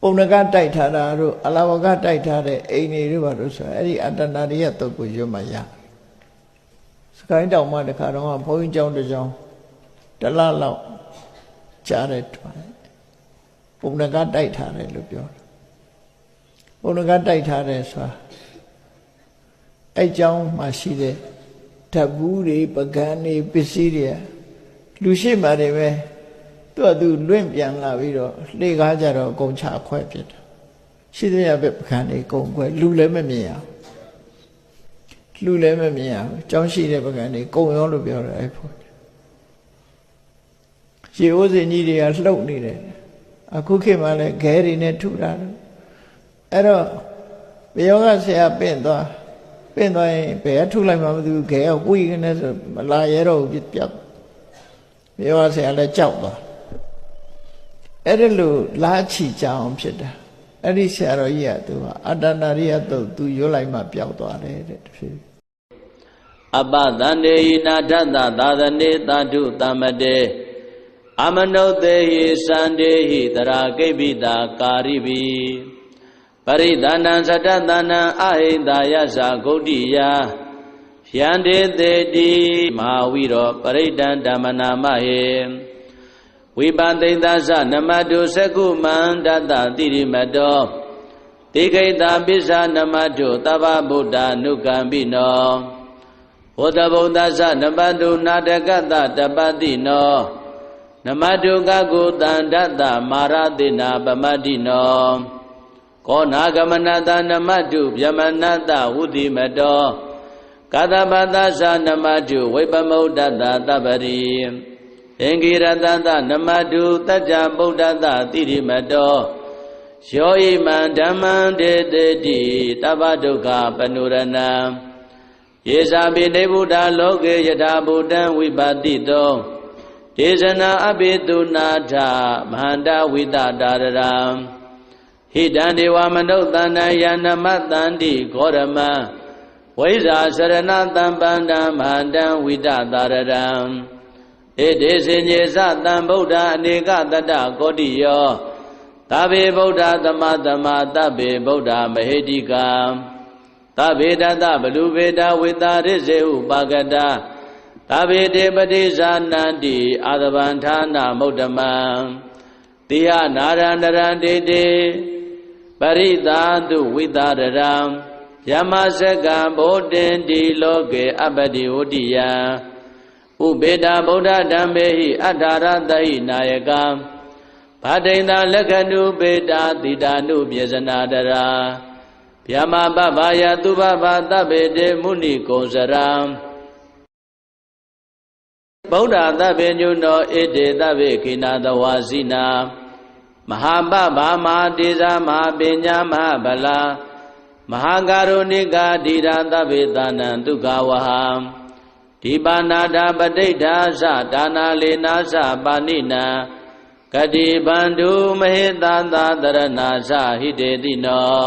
ပုံနကတိုက်ထားတာတို့အလာဝကတိုက်ထားတဲ့အိမ်တွေတို့ဘာလို့ဆိုအဲ့ဒီအတ္တနာရိယတုတ်ကိုရွတ်မှရစကိုင်းတောင်မှတခါတော့ဘုန်းကြီးကျောင်းတစ်ကျောင်းတလလောက်ကြားတဲ့ထွားပုံနကတိုက်ထားတယ်လို့ပြောတယ်ပုံနကတိုက်ထားတယ်ဆိုတာအဲ့ကျောင်းမှာရှိတဲ့ဓာတ်ဘူးတွေပကံတွေပစ္စည်းတွေလူရှိမှတွေပဲ သူ့အတူလွင့်ပြန်လာပြီးတော့လှေကားကြတော့အကုန်ချခွဲဖြစ်တယ်ရှိသေးရပဲပကံတွေအကုန်ခွဲလူလည်းမမြင်ရလူလည်းမမြင်ရဘူးကျောင်းရှိတဲ့ပကံတွေကုံရောလို့ပြောတယ်အဲ့ဖို့ရေအိုးစင်ကြီးတွေကလှုပ်နေတယ်အခုခေတ်မှလည်းခဲတွေနဲ့ထုတာလို့အဲ့တော့ဘယောဂဆရာပင့်သွားပင့်သွားရင်ဘယ်ကထုလိုက်မှမသိဘူးခဲကဝိကနေဆိုမလာရတော့ဘူးပြတ်ဘယောဂဆရာလည်းကြောက်သွား အဲ့ဒါလို့လာချီကြအောင်ဖြစ်တာအဲ့ဒီဆရာတော်ကြီးကသူကအတ္တနာရိယတုတ်သူရွတ်လိုက်မှပျောက်သွားတယ်တဲ့တဖြည်းအပတန္တေဟိနာထသသာသနေသာဓုတမတေအမနုသေဟိစန္ဒေဟိတရာကိပိတာကာရိပိပရိသန္တံသတ္တသန္တံအဟိတာယသဂုတ်တိယယန္တေတေတိမဟာဝိရောပရိဒံဓမ္မနာမဟေ ဝိပသိသသနမတုသကုမန္တတတိရိမတောတိခိတာပိစ္ဆာနမတုသဗ္ဗဗုဒ္ဓနုကံပိနောဘုဒ္ဓဗုဒ္ဓသနမတုနာတကတတပတိနောနမတုကကုတန္တတမာရတိနာပမတိနောကောနာဂမနတနမတုဗျမနတဝုတိမတောကတပတသနမတုဝိပမုဒ္ဒတတပရိ အင်္ဂိရတတနမတုတัจ जा ဗုဒ္ဓတတိရိမတောယောဣမံဓမ္မံဒေတေတိတဗ္ဗဒုက္ခပနုရဏံယေဇာပိနေဗုဒ္ဓလောကေယထာဗုဒ္ဓံဝိပါတိတောဒေဇနာအပိတုနာထမဟာန္တဝိတတာရရံဟိတံဒေဝမနုဿန္တယနမတန္တိဂောရမံဝိဇာစရဏတံပန္တံမဟာန္တဝိတတာရရံ ဣတိစေညေသတံဗုဒ္ဓအနေကတတကောတိယောသဗ္ဗေဗုဒ္ဓသမသမသဗ္ဗေဗုဒ္ဓမဟေတိကံသဗ္ဗေတတဘလူဗေဒဝေတာရိစေဥပါကတာသဗ္ဗေတေပတိဇာနန္တိအာသဗံဌာနမုဒ္ဓမံတိယနာရန္တရံတေတေပရိသာတုဝိတာရရံယမစကံဗောတင်တိလောကေအပတိဝတိယံ ဥပေတာဗုဒ္ဓဓမ္မေဟိအထာရတဟိနာယကံဘာဒိန္တာလက္ခဏုပေတာတိတာနုပြေဇနာတရာဗျမပဗာယသူဘဘာတဗ္ဗေတေမုဏိကုံစရံဗုဒ္ဓသဗ္ဗညုနောဣတေသဗ္ဗေခိနာတဝါစီနာမဟာပဗာမဟာတေဇာမဟာပညာမဟာဗလာမဟာကာရုဏိကာဓိရာသဗ္ဗေတာနံဒုက္ခဝဟံ ဒီပါဏာတာပဋိဋ္ဌာသဒါနာလေနာသပါဏိနံကတိဗန္ဓုမဟေတသာတရဏာသဟိတေတိနော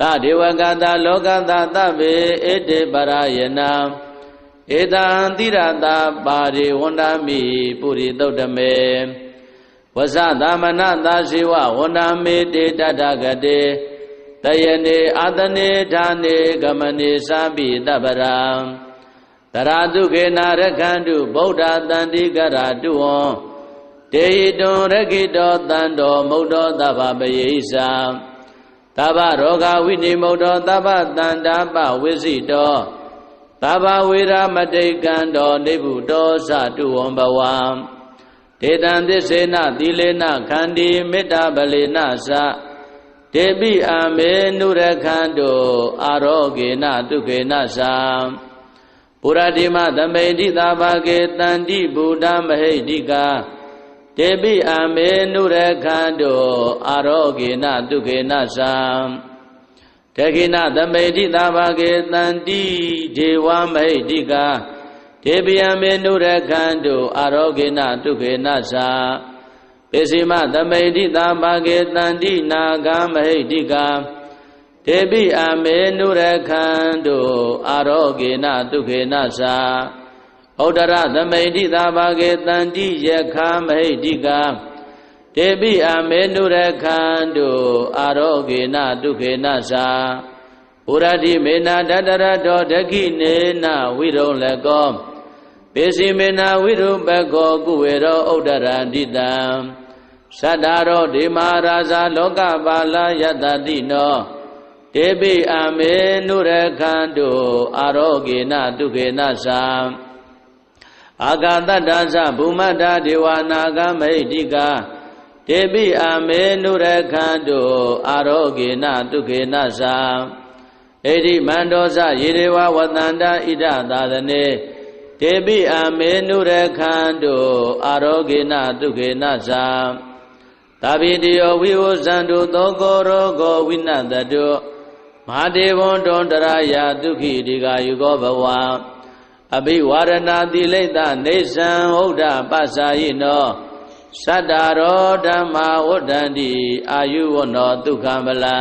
သဒေဝကတာလောကတာသဗ္ဗေဣတိပရယနာဧတံတိရတာပါရိဝန္ဒမိပုရိသုတ်တမေဝဇသမနသာဇေဝဝန္ဒမေတေတတဂတေတယနေအာတနေဌာနေဂမနေသာပိတပရံ တရာတုခေနာရခန္တုဗုဒ္ဓတန္တိကရာတုဝံတေဟိတုံရခိတောတန္တောမုဒ္ဒောသဗ္ဗပယေဣသံသဗ္ဗရောဂဝိနိမုဒ္ဒောသဗ္ဗတန္တာပဝိစိတောသဗ္ဗဝေရမတိကံတောနိဗ္ဗုတောသတုဝံဘဝံဒေတံသစ္စေနသီလေနခန္တီမေတ္တာပလေနသတေပိအာမေနုရခန္တုအာရောဂေနဒုခေနသံ ပုရတိမသမိတိသာဘာကေတန္တိဗုဒ္ဓမဟိတိကာတေပိအာမေနုရခန္တုအာရောဂေနဒုခေနသံတခိနသမိတိသာဘာကေတန္တိဒေဝမဟိတိကာတေပိယမေနုရခန္တုအာရောဂေနဒုခေနသံပိစိမသမိတိသာဘာကေတန္တိနာဂမဟိတိကာ တေပိအာမေနုရခန္တုအာရောဂေနဒုခေနသာဩဒရသမိတိသာဘာကေတန္တိယခာမဟိတိကာတေပိအမေနုရခန္တုအာရောဂေနဒုခေနသာဘုရတိမေနာတတရတောဒခိနေနဝိရုံလကောပေစီမေနာဝိရုပကောကုဝေရောဥဒ္ဒရန္တိတံသတ္တရောဒေမရာဇာလောကပါလယတတိနော တေပိအမေနုရခန္တုအာရောဂေနဒုခေနသာအာဂတတ္တသဗုမတ္တဒေဝနာဂမိတ်တိကာတေပိအမေနုရခန္တုအာရောဂေနဒုခေနသာဣတိမန္တောဇယေရေဝဝတန္တဣဒသာသနေတေပိအမေနုရခန္တုအာရောဂေနဒုခေနသာသာဘိတယောဝိဝဇန္တုသောကောရောဂောဝိနတတု မဟာဒေဝံတောတရာယဒုခိဒီကာယုကောဘဝအဘိဝရဏတိလိတ္တနေသံဟုတ်ဒပ္ပစာယိနောသတ္တရောဓမ္မာဝဋ္ဌန္တိအာယုဝနောဒုက္ခမလံ